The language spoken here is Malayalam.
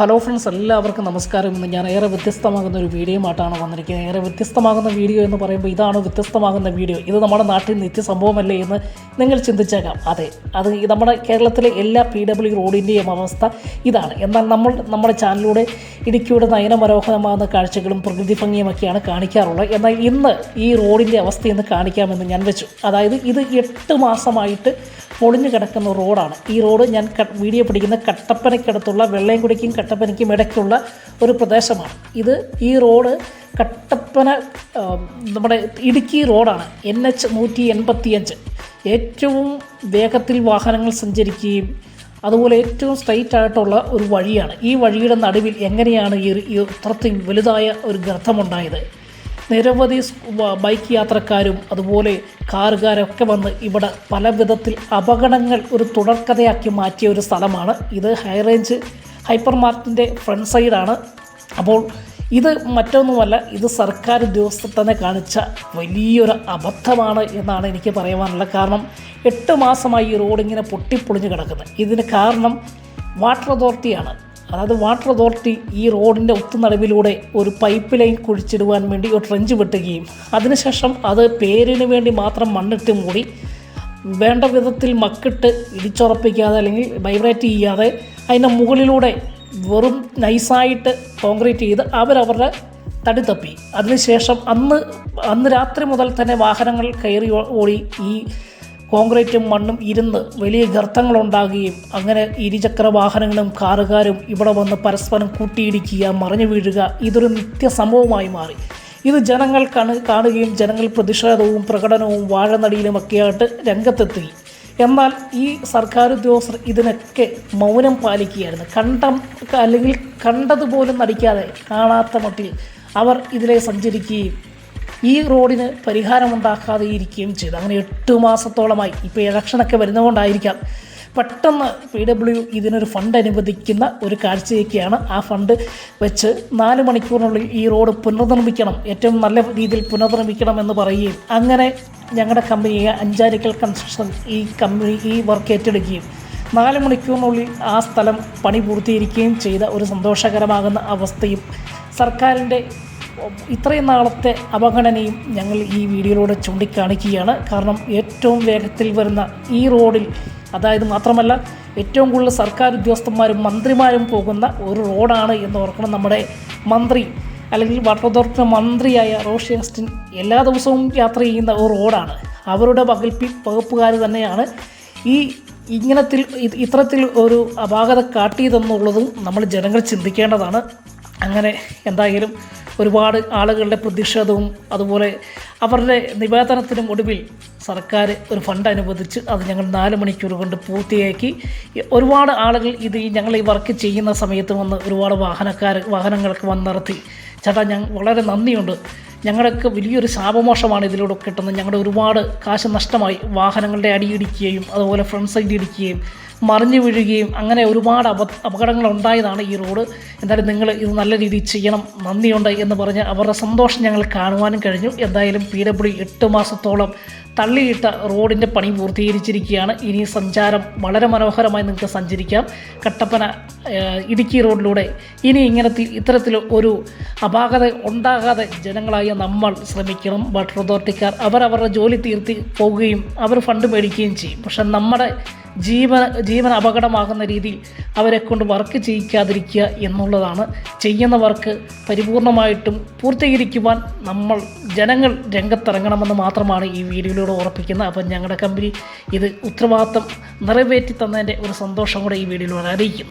ഹലോ ഫ്രണ്ട്സ് എല്ലാവർക്കും നമസ്കാരം. ഇന്ന് ഞാൻ ഏറെ വ്യത്യസ്തമാകുന്ന ഒരു വീഡിയോയുമായിട്ടാണ് വന്നിരിക്കുന്നത്. ഏറെ വ്യത്യസ്തമാകുന്ന വീഡിയോ എന്ന് പറയുമ്പോൾ ഇതാണ് വ്യത്യസ്തമാകുന്ന വീഡിയോ. ഇത് നമ്മുടെ നാട്ടിൽ നിത്യ സംഭവമല്ലേ എന്ന് നിങ്ങൾ ചിന്തിച്ചേക്കാം. അതെ അത് നമ്മുടെ കേരളത്തിലെ എല്ലാ പി ഡബ്ല്യു റോഡിന്റെയും അവസ്ഥ ഇതാണ്. എന്നാൽ നമ്മൾ നമ്മുടെ ചാനലിലൂടെ ഇടുക്കിയുടെ നയനമനോഹരമാകുന്ന കാഴ്ചകളും പ്രകൃതി ഭംഗിയുമൊക്കെയാണ് കാണിക്കാറുള്ളത്. എന്നാൽ ഇന്ന് ഈ റോഡിന്റെ അവസ്ഥ ഇന്ന് കാണിക്കാമെന്ന് ഞാൻ വെച്ചു. അതായത് ഇത് എട്ട് മാസമായിട്ട് പൊളിഞ്ഞു കിടക്കുന്ന റോഡാണ്. ഈ റോഡ് ഞാൻ വീഡിയോ പിടിക്കുന്ന കട്ടപ്പനയ്ക്കടുത്തുള്ള വെള്ളയംകുടിക്കും കട്ടപ്പനയ്ക്കും ഇടയ്ക്കുള്ള ഒരു പ്രദേശമാണ്. ഇത് ഈ റോഡ് കട്ടപ്പന നമ്മുടെ ഇടുക്കി റോഡാണ്. എൻ എച്ച് നൂറ്റി എൺപത്തിയഞ്ച്. ഏറ്റവും വേഗത്തിൽ വാഹനങ്ങൾ സഞ്ചരിക്കുകയും അതുപോലെ ഏറ്റവും സ്ട്രൈറ്റ് ആയിട്ടുള്ള ഒരു വഴിയാണ്. ഈ വഴിയുടെ നടുവിൽ എങ്ങനെയാണ് ഈ ഇത്രത്തിൽ വലുതായ ഒരു ഗർത്തമുണ്ടായത്? നിരവധി ബൈക്ക് യാത്രക്കാരും അതുപോലെ കാറുകാരൊക്കെ വന്ന് ഇവിടെ പല വിധത്തിൽ അപകടങ്ങൾ ഒരു തുടർക്കഥയാക്കി മാറ്റിയ ഒരു സ്ഥലമാണ്. ഇത് ഹൈറേഞ്ച് ഹൈപ്പർ മാർക്കറ്റിന്റെ ഫ്രണ്ട് സൈഡാണ്. അപ്പോൾ ഇത് മറ്റൊന്നുമല്ല ഇത് സർക്കാർ ഉദ്യോഗസ്ഥർ തന്നെ കാണിച്ച വലിയൊരു അബദ്ധമാണ് എന്നാണ് എനിക്ക് പറയുവാനുള്ളത് കാരണം. എട്ട് മാസമായി ഈ റോഡ് ഇങ്ങനെ പൊട്ടിപ്പൊളിഞ്ഞ് കിടക്കുന്നത് ഇതിന് കാരണം വാട്ടർ അതോറിറ്റിയാണ്. അതായത് വാട്ടർ അതോറിറ്റി ഈ റോഡിന്റെ ഒത്തുനടുവിലൂടെ ഒരു പൈപ്പ് ലൈൻ കുഴിച്ചിടുവാൻ വേണ്ടി ഒരു ട്രെഞ്ച് വെട്ടുകയും അതിനുശേഷം അത് പേരിന് വേണ്ടി മാത്രം മണ്ണിട്ട് മൂടി വേണ്ട വിധത്തിൽ മക്കിട്ട് ഇടിച്ചുറപ്പിക്കാതെ അല്ലെങ്കിൽ വൈബ്രേറ്റ് ചെയ്യാതെ അതിന്റെ മുകളിലൂടെ വെറും നൈസായിട്ട് കോൺക്രീറ്റ് ചെയ്ത് അവരവരുടെ തടി തപ്പി. അതിനുശേഷം അന്ന് അന്ന് രാത്രി മുതൽ തന്നെ വാഹനങ്ങൾ കയറി ഓടി ഈ കോൺക്രീറ്റും മണ്ണും ഇരുന്ന് വലിയ ഗർത്തങ്ങളുണ്ടാകുകയും അങ്ങനെ ഇരുചക്ര വാഹനങ്ങളും കാറുകാരും ഇവിടെ വന്ന് പരസ്പരം കൂട്ടിയിടിക്കുക മറിഞ്ഞു വീഴുക ഇതൊരു നിത്യ സംഭവമായി മാറി. ഇത് ജനങ്ങൾ കാണു കാണുകയും ജനങ്ങൾ പ്രതിഷേധവും പ്രകടനവും വാഴനടിയിലുമൊക്കെയായിട്ട് രംഗത്തെത്തി. എന്നാൽ ഈ സർക്കാർ ഉദ്യോഗസ്ഥർ ഇതിനൊക്കെ മൗനം പാലിക്കുകയായിരുന്നു. കണ്ടം അല്ലെങ്കിൽ കണ്ടതുപോലും നടിക്കാതെ കാണാത്ത മട്ടിൽ അവർ ഇതിലെ സഞ്ചരിക്കുകയും ഈ റോഡിന് പരിഹാരമുണ്ടാക്കാതെ ഇരിക്കുകയും ചെയ്തു. അങ്ങനെ എട്ട് മാസത്തോളമായി. ഇപ്പോൾ ഇലക്ഷനൊക്കെ വരുന്നതുകൊണ്ടായിരിക്കാം. പെട്ടെന്ന് പി ഡബ്ല്യു ഇതിനൊരു ഫണ്ട് അനുവദിക്കുന്ന ഒരു കാഴ്ചയൊക്കെയാണ് ആ ഫണ്ട് വെച്ച് നാല് മണിക്കൂറിനുള്ളിൽ ഈ റോഡ് പുനർനിർമ്മിക്കണം. ഏറ്റവും നല്ല രീതിയിൽ പുനർനിർമ്മിക്കണം എന്ന് പറയുകയും അങ്ങനെ ഞങ്ങളുടെ കമ്പനിയെ അഞ്ചാരിക്കൽ കൺസ്ട്രക്ഷൻ ഈ കമ്പനി ഈ വർക്ക് ഏറ്റെടുക്കുകയും നാല് മണിക്കൂറിനുള്ളിൽ ആ സ്ഥലം പണി പൂർത്തീകരിക്കുകയും ചെയ്ത ഒരു സന്തോഷകരമാകുന്ന അവസ്ഥയും സർക്കാരിന്റെ ഇത്രയും നാളത്തെ അവഗണനയും ഞങ്ങൾ ഈ വീഡിയോയിലൂടെ ചൂണ്ടിക്കാണിക്കുകയാണ്. കാരണം ഏറ്റവും വേഗത്തിൽ വരുന്ന ഈ റോഡിൽ അതായത് മാത്രമല്ല ഏറ്റവും കൂടുതൽ സർക്കാർ ഉദ്യോഗസ്ഥന്മാരും മന്ത്രിമാരും പോകുന്ന ഒരു റോഡാണ് എന്ന് ഓർക്കണം നമ്മുടെ മന്ത്രി അല്ലെങ്കിൽ വാട്ടർ അതോറിറ്റി മന്ത്രിയായ റോഷി അഗസ്റ്റിൻ എല്ലാ ദിവസവും യാത്ര ചെയ്യുന്ന ഒരു റോഡാണ്. അവരുടെ വകുപ്പി വകുപ്പുകാർ തന്നെയാണ്. ഈ ഇങ്ങനത്തിൽ ഇത് ഇത്തരത്തിൽ ഒരു അപാകത കാട്ടിയതെന്നുള്ളതും നമ്മൾ ജനങ്ങൾ ചിന്തിക്കേണ്ടതാണ്. അങ്ങനെ എന്തായാലും ഒരുപാട് ആളുകളുടെ പ്രതിഷേധവും അതുപോലെ അവരുടെ നിവേദനത്തിനും ഒടുവിൽ സർക്കാർ ഒരു ഫണ്ട് അനുവദിച്ച് അത് ഞങ്ങൾ നാല് മണിക്കൂർ കൊണ്ട് പൂർത്തിയാക്കി. ഒരുപാട് ആളുകൾ ഇത് ഞങ്ങൾ ഈ വർക്ക് ചെയ്യുന്ന സമയത്ത് വന്ന് ഒരുപാട് വാഹനക്കാർ വാഹനങ്ങൾക്ക് വന്നിറത്തി ചേട്ടാ ഞങ്ങൾ വളരെ നന്ദിയുണ്ട്. ഞങ്ങൾക്ക് വലിയൊരു ശാപമോഷമാണ് ഇതിലൂടെ കിട്ടുന്നത്. ഞങ്ങളുടെ ഒരുപാട് കാശ് നഷ്ടമായി. വാഹനങ്ങളുടെ അടിയിടിക്കുകയും അതുപോലെ ഫ്രണ്ട് സൈഡ് ഇടിക്കുകയും മറിഞ്ഞു വീഴുകയും അങ്ങനെ ഒരുപാട് അപ അപകടങ്ങൾ ഉണ്ടായതാണ് ഈ റോഡ്. എന്തായാലും നിങ്ങൾ ഇത് നല്ല രീതിയിൽ ചെയ്യണം. നന്ദിയുണ്ട് എന്ന് പറഞ്ഞ് അവരുടെ സന്തോഷം ഞങ്ങൾ കാണുവാനും കഴിഞ്ഞു. എന്തായാലും പി ഡബ്ല്യു എട്ട് മാസത്തോളം തള്ളിയിട്ട റോഡിന്റെ പണി പൂർത്തീകരിച്ചിരിക്കുകയാണ്. ഇനി സഞ്ചാരം വളരെ മനോഹരമായി നിങ്ങൾക്ക് സഞ്ചരിക്കാം. കട്ടപ്പന ഇടുക്കി റോഡിലൂടെ ഇനി ഇങ്ങനത്തെ ഇത്തരത്തിൽ ഒരു അപാകത ഉണ്ടാകാതെ ജനങ്ങളായ നമ്മൾ ശ്രമിക്കണം. വാട്ടർ അതോറിറ്റിക്കാർ അവരവരുടെ ജോലി തീർത്തി പോവുകയും അവർ ഫണ്ട് മേടിക്കുകയും ചെയ്യും. പക്ഷേ നമ്മുടെ ജീവൻ ജീവൻ അപകടമാകുന്ന രീതിയിൽ അവരെ കൊണ്ട് വർക്ക് ചെയ്യിക്കാതിരിക്കുക എന്നുള്ളതാണ്. ചെയ്യുന്ന വർക്ക് പരിപൂർണമായിട്ടും പൂർത്തീകരിക്കുവാൻ നമ്മൾ ജനങ്ങൾ രംഗത്തിറങ്ങണമെന്ന് മാത്രമാണ് ഈ വീഡിയോയിലൂടെ ഉറപ്പിക്കുന്നത്. അപ്പം ഞങ്ങളുടെ കമ്പനി ഇത് ഉത്തരവാദിത്തം നിറവേറ്റി തന്നതിന്റെ ഒരു സന്തോഷം കൂടെ ഈ വീഡിയോയിലൂടെ അറിയിക്കും.